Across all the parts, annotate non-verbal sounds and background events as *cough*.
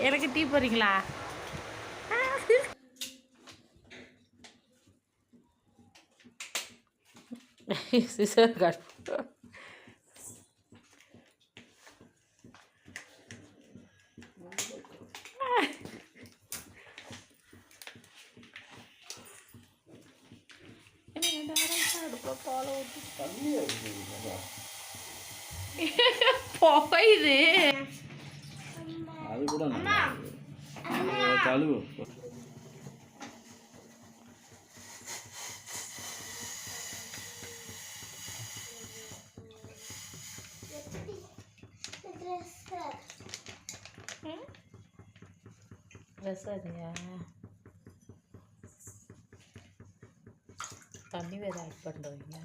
எனக்கு டீ போடுறீங்களா? Scissor cut. போயுது அது கூட நல்லா இருக்கு. அது கழுவு ட்ரெஸ் அதுங்க தண்ணி வேறு ஆட் பண்ணுறீங்க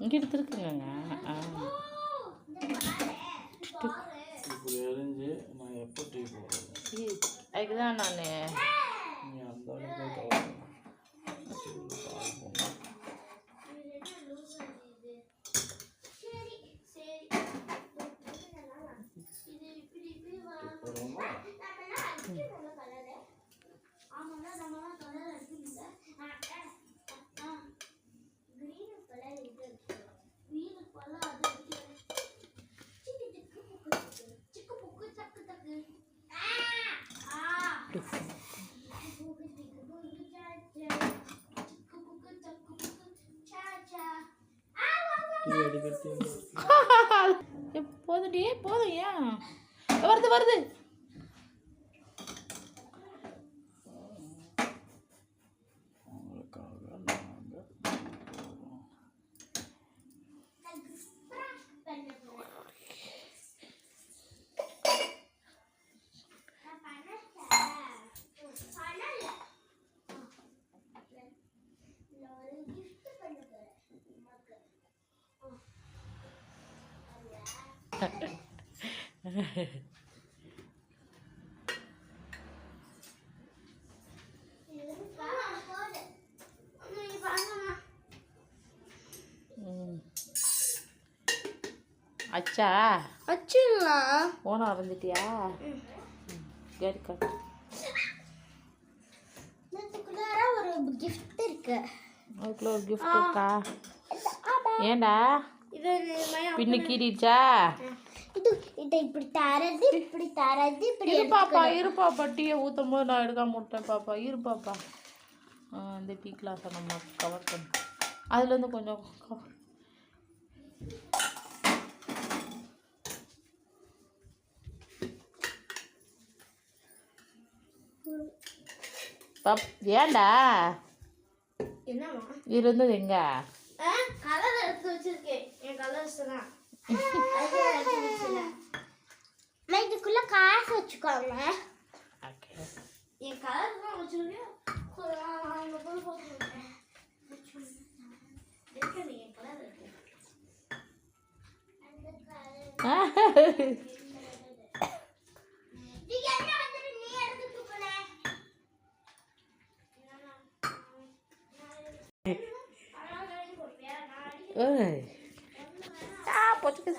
இங்கே எடுத்துருக்குங்க அதுக்கு தான் நான் நீ அந்த அளவுக்கு கவலை *laughs* பால் டீ போதும் ஏன்? வருது வருது. *laughs* அச்சா வச்சிடலாம் ஓனா இருந்துட்டியா சரி கட் இதுக்குள்ளார ஒரு கிஃப்ட் இருக்கு. அதுக்குள்ள ஒரு gift இருக்கா? ஏண்டா? இது பின்னு கீறிடுச்சா? இது இதை இப்படி தரது இப்படி தரது இப்படி இரு பாப்பா இரு பாப்பா டீயை ஊற்றும் போது நான் எடுக்காம விட்டேன் பாப்பா. இரு பாப்பா. இந்த டீ கிளாஸை நம்ம கவர் பண்ண. அதுலேருந்து கொஞ்சம். பாப் ஏண்டா இருந்தது எங்க? கலர் எடுத்து வச்சிருக்கேன். என் கலர்ஸ் தான். இதுக்குள்ள காசு வச்சுக்கோங்க. என் கலர் வச்சிருக்கேன் அங்கே போய் போட்டுருக்கேன் இருக்கு என் கலர் இருக்கு? நீங்க 我这个